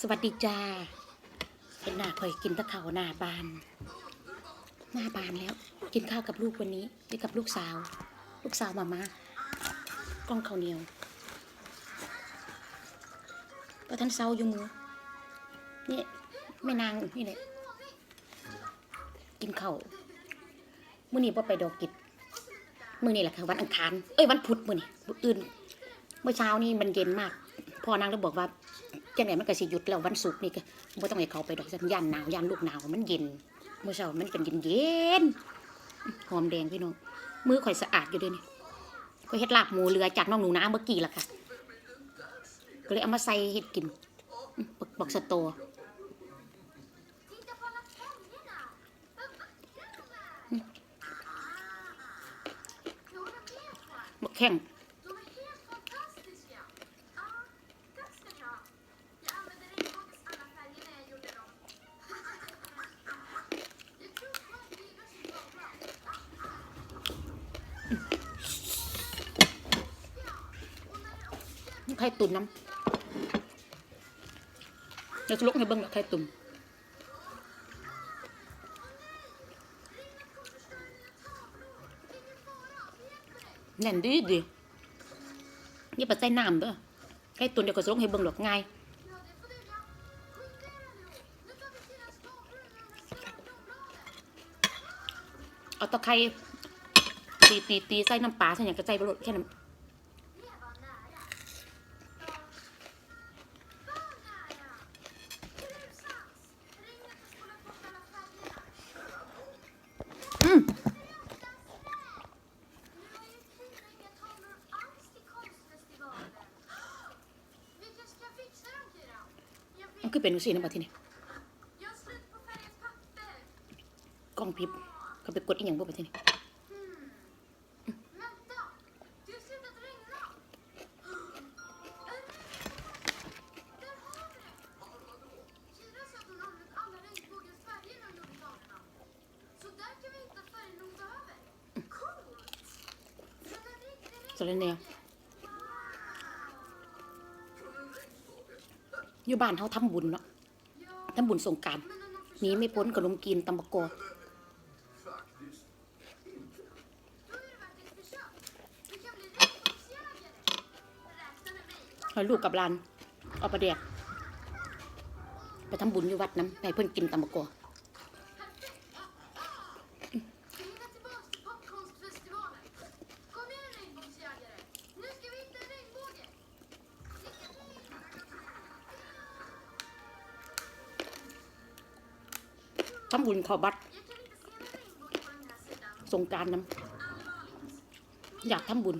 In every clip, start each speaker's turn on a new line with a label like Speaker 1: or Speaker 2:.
Speaker 1: สวัสดีจ้าเห็นหน้าคอยกินตะเขาหน้าบาน หน้าบานแล้ว กินข้าวกับลูกวันนี้นี่กับลูกสาว ลูกสาวมามากล้องข้าวเหนียวก็ท่านเซาอยู่มือนี่แม่นางนี่แหละกินข้าวมื้อนี้บ่ไปดอกกิจมื้อนี้แหละค่ะวันอังคารเอ้ยวันพุธมื้อนี้ออื่น เมื่อเช้านี่มันเย็นมากพ่อนางเลยบอกว่า จังไหนมันก็สิหยุดแล้ววันศุกร์นี่ก็บ่ต้องให้เขาไปดอกสัญญาณหนาวยานลูกหนาวมันเย็นเมื่อเช้ามันเป็นเย็นเย็นหอมแดงพี่น้องมือข่อยสะอาดอยู่ด้วยนี่ข่อยเฮ็ดลาบหมูเรือจากน้องหนูนาเมื่อกี้ล่ะค่ะ ก็เลยเอามาใส่เฮ็ดกินบักบักสตอบักแข้ง ไข่ตุ๋นน้ำเดี๋ยวจะลุกให้เบิ่งดอกไข่ตุ๋นแน่นดีดีนี่ปัดใส่น้ำเด้อไข่ตุ๋นเดี๋ยวก็จะลุกให้เบิ่งดอกง่าย
Speaker 2: Ja, det får duga. Skynda er nu. Nu tar vi till den stora bruna med stora blåbär.
Speaker 1: เอาตะไคร้ ตีตีตีใส่น้ำปลาใส่อย่างกระใจบรดแค่นั้น
Speaker 2: Det var nära. För nära. Grusans. Regnet har spolat bort alla färgerna.
Speaker 1: อืม
Speaker 2: Nu har ju Tina inga tavlor alls till konstfestivalen. Vi kanske kan fixa dem, Kira? Jag
Speaker 1: มัน
Speaker 2: vet.
Speaker 1: คือเป็นสีนะบัดทีนี้
Speaker 2: Jag har slut på färgat papper.
Speaker 1: กล้องพริบก็ไปกดอีกอย่างบ่บัดทีนี้ 그러네
Speaker 2: 요.
Speaker 1: อยู่บ้านเขาทำบุญเนาะทำบุญสงการนี้ไม่พ้นขนมกินตำบะกอให้ลูกกับหลานเอาประเดี๋ยวไปทำบุญอยู่วัดน้ำให้เพื่อนกินตำบะกอ ทำบุญขอบัตรสงการน้ำอยากทำบุญ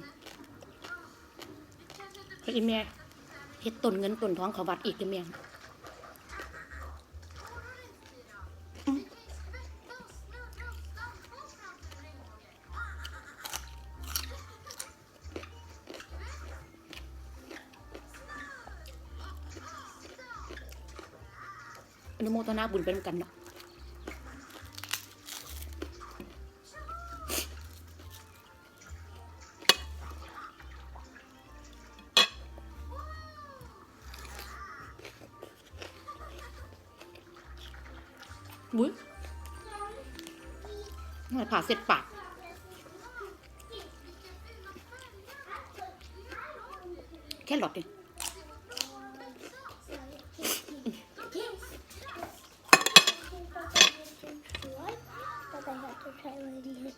Speaker 1: พระอีเมียเฮ็ดต้นเงินต้นทองขอบัตรอีกเมียนุโมตนาบุญเป็นกันเนาะ ผ่าเสร็จปากแค่หลอดดิ
Speaker 3: But I have to try one of these.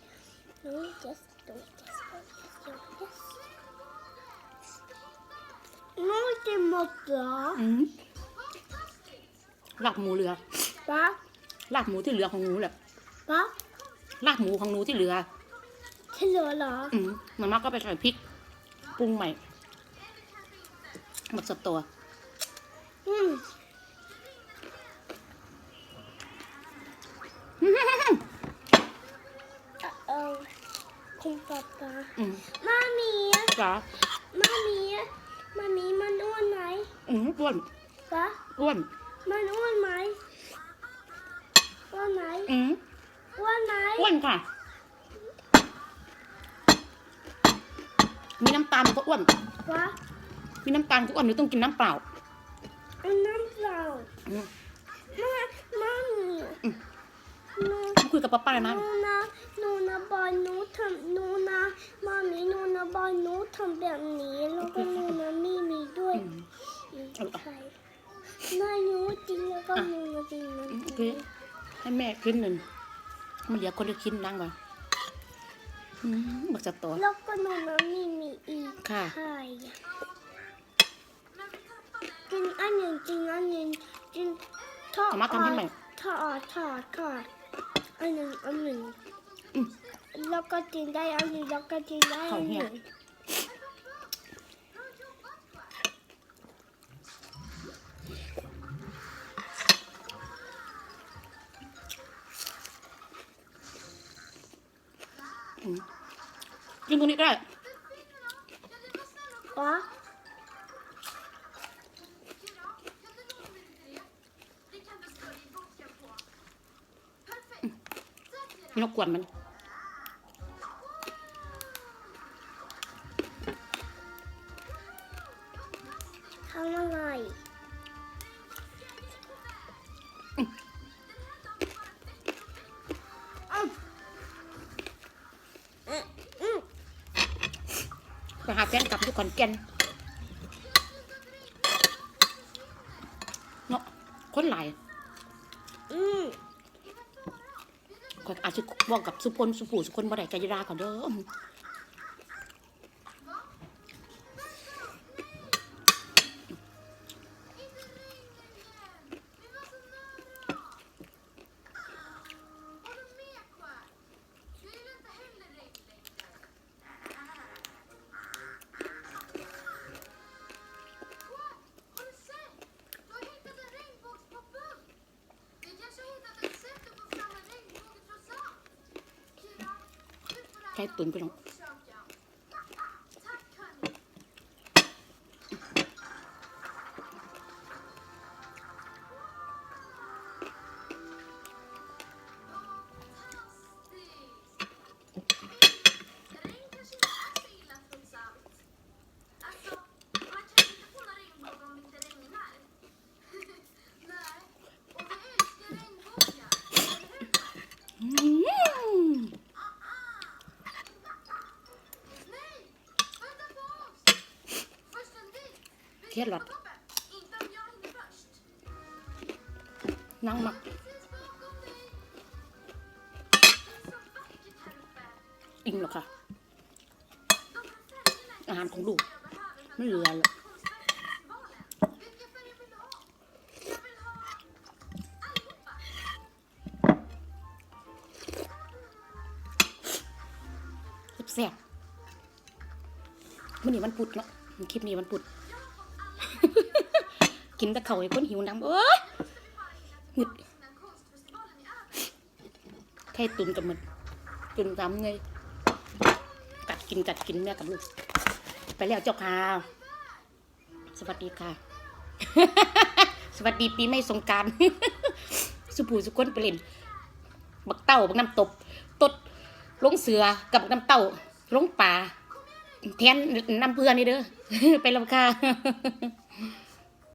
Speaker 3: No, just do it this way. Just do it this. No, det måste
Speaker 1: อืมลาบหมูเหลือ
Speaker 3: Va?
Speaker 1: ลาบหมูที่เหลือของหนูแหละ
Speaker 3: Va?
Speaker 1: ลาบหมูของหนูที่เหลือ
Speaker 3: Till Lola?
Speaker 1: อืมมันมาก็ไปใส่พริกปรุงใหม่หมดสดตัว
Speaker 3: Mm. Uh-oh. Kom pappa.
Speaker 1: อืม
Speaker 3: Mami!
Speaker 1: จ้า
Speaker 3: Mami! Mami, man åt mig.
Speaker 1: อืมอ้วน
Speaker 3: Va?
Speaker 1: อ้วน
Speaker 3: Man åt mig. Åt mig.
Speaker 1: อืม
Speaker 3: Åt mig.
Speaker 1: อ้วนค่ะ มีน้ำตาลก็อ้วน
Speaker 3: Va?
Speaker 1: มีน้ำตาลก็อ้วนหนูต้องกินน้ำเปล่า
Speaker 3: En namn
Speaker 2: อืม
Speaker 3: มามีหนู
Speaker 2: มาคุยกับป้าป้าเลย
Speaker 3: ห
Speaker 2: นะ
Speaker 3: นูนะหนูนะบอลหนูทำหนูนะมามีหนูนะบอลหนูทำแบบนี้แล้วก็หนูนะมีมีด้วย
Speaker 2: อืม
Speaker 3: อืม
Speaker 2: เอาเอา
Speaker 3: ใช่น่าหนูจริงแล้วก็
Speaker 2: อะ
Speaker 3: หนูนะจริงนะ
Speaker 2: โอเคให้แม่กินหนึ่ง มันเหลือคนละชิ้นนั่งก่อนอืมบักจะตัว
Speaker 3: แล้วก็หนูนะมีมีอีก
Speaker 2: ค่ะ
Speaker 3: ใช่กินอันหนึ่งกินอันหนึ่งกินทอด
Speaker 2: เอามาทำให้ใหม่
Speaker 3: ทอดทอดทอดอันหนึ่งอันหนึ่ง
Speaker 2: อืม
Speaker 3: แล้วก็กินได้อันหนึ่งแล้วก็กินได้อันหนึ่ง
Speaker 2: นตรงนี้ก็ได้
Speaker 3: วะ
Speaker 2: ไม่รบกวนมัน
Speaker 3: ไป
Speaker 2: หาแฟนกลับที่ขอนแก่นเนาะคนหลาย
Speaker 3: อืม
Speaker 2: ก็อาจจะบอกกับสุพลสุผูสุคนบ่ได้ใจยราก่อนเด้อ ใครตุนไปลง เครียดหรอนั่งมักอิ่มหรอกค่ะ อาหารของลูก ไม่เหลือหรอกแซ่บๆวันนี้วันพุธเนาะคลิปนี้วันพุธ กินแต่เขาวให้คนหิวน้ำเอ้ยหงึดไข่ตุนกับมันตุนตำไงกัดกินกัดกินแม่กับลูก ไปแล้วเจ้าค่ะ สวัสดีค่ะ สวัสดีปีใหม่สงกราร สุผูสุคนไปเล่นบักเต้าบักน้ำตบ ตดลงเสือกับบักน้ำเต้าลงป่าแทนน้ำเพื่อนนี่เด้อไปแล้วค่ะ